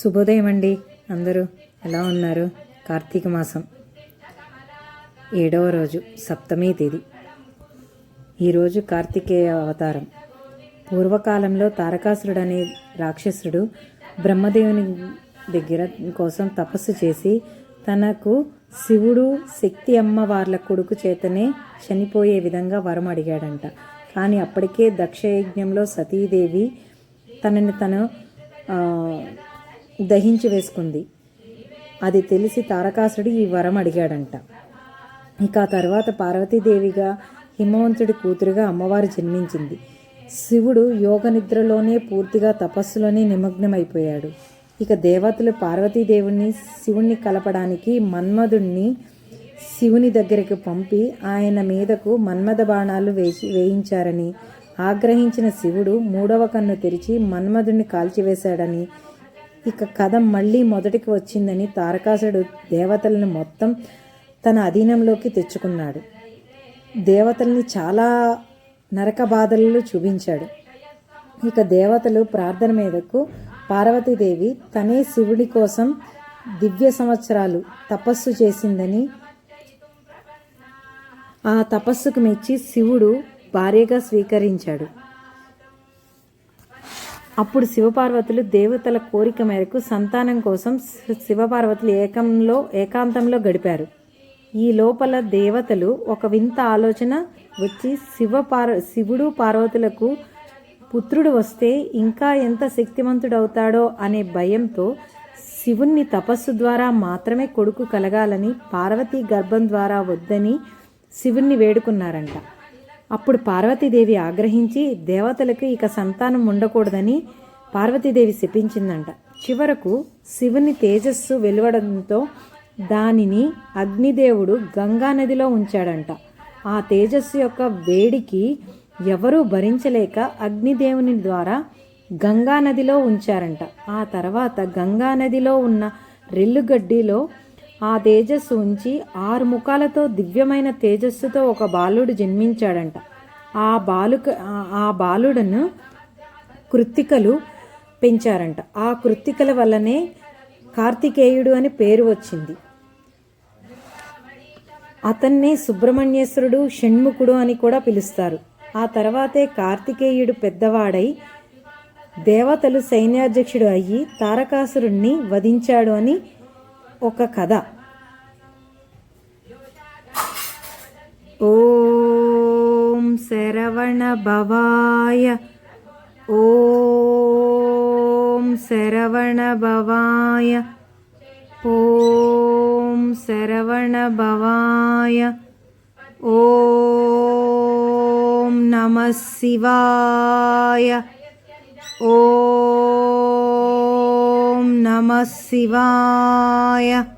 శుభోదయం అండి. అందరూ ఎలా ఉన్నారు? కార్తీక మాసం ఏడవ రోజు సప్తమి తేదీ. ఈరోజు కార్తికేయ అవతారం. పూర్వకాలంలో తారకాసురుడు అనే రాక్షసుడు బ్రహ్మదేవుని దగ్గర కోసం తపస్సు చేసి తనకు శివుడు శక్తి అమ్మ వార్ల కొడుకు చేతనే చనిపోయే విధంగా వరం అడిగాడంట. కానీ అప్పటికే దక్షయజ్ఞంలో సతీదేవి తనని తను దహించి వేసుకుంది. అది తెలిసి తారకాసుడు ఈ వరం అడిగాడంట. ఇక ఆ తర్వాత పార్వతీదేవిగా హిమవంతుడి కూతురుగా అమ్మవారు జన్మించింది. శివుడు యోగ నిద్రలోనే పూర్తిగా తపస్సులోనే నిమగ్నమైపోయాడు. ఇక దేవతలు పార్వతీదేవుణ్ణి శివుణ్ణి కలపడానికి మన్మధుణ్ణి శివుని దగ్గరికి పంపి ఆయన మీదకు మన్మథ బాణాలు వేసి వేయించారని ఆగ్రహించిన శివుడు మూడవ కన్ను తెరిచి మన్మధుణ్ణి కాల్చివేశాడని ఇక కథ మళ్ళీ మొదటికి వచ్చిందని తారకాసుడు దేవతలను మొత్తం తన అధీనంలోకి తెచ్చుకున్నాడు. దేవతల్ని చాలా నరక బాధలలో చూపించాడు. ఇక దేవతలు ప్రార్థన మీదకు పార్వతీదేవి తనే శివుడి కోసం దివ్య సంవత్సరాలు తపస్సు చేసిందని ఆ తపస్సుకు మెచ్చి శివుడు భార్యగా స్వీకరించాడు. అప్పుడు శివపార్వతులు దేవతల కోరిక మేరకు సంతానం కోసం శివపార్వతులు ఏకంలో ఏకాంతంలో గడిపారు. ఈ లోపల దేవతలు ఒక వింత ఆలోచన వచ్చి శివ పార్వ శివుడు పార్వతులకు పుత్రుడు వస్తే ఇంకా ఎంత శక్తివంతుడవుతాడో అనే భయంతో శివుణ్ణి తపస్సు ద్వారా మాత్రమే కొడుకు కలగాలని పార్వతీ గర్భం ద్వారా వద్దని శివుణ్ణి వేడుకున్నారంట. అప్పుడు పార్వతీదేవి ఆగ్రహించి దేవతలకు ఇక సంతానం ఉండకూడదని పార్వతీదేవి శపించిందంట. చివరకు శివుని తేజస్సు వెలువడంతో దానిని అగ్నిదేవుడు గంగా నదిలో ఉంచాడంట. ఆ తేజస్సు యొక్క వేడికి ఎవరూ భరించలేక అగ్నిదేవుని ద్వారా గంగా నదిలో ఉంచారంట. ఆ తర్వాత గంగా నదిలో ఉన్న రెల్లుగడ్డిలో ఆ తేజస్సు ఉంచి ఆరు ముఖాలతో దివ్యమైన తేజస్సుతో ఒక బాలుడు జన్మించాడంట. ఆ బాలుక ఆ- బాలుడను కృత్తికలు పెంచారంట. ఆ కృత్తికల వల్లనే కార్తికేయుడు అని పేరు వచ్చింది. అతన్నే సుబ్రహ్మణ్యేశ్వరుడు షణ్ముఖుడు అని కూడా పిలుస్తారు. ఆ తర్వాతే కార్తికేయుడు పెద్దవాడై దేవతలు సైన్యాధ్యక్షుడు అయ్యి తారకాసురుణ్ణి వధించాడు అని ఒక కథ. ఓం శరవణ భవాయ. ఓం శరవణ భవాయ. ఓం శరవణ భవాయ. ఓం నమ శివాయ. ఓం नमः शिवाय।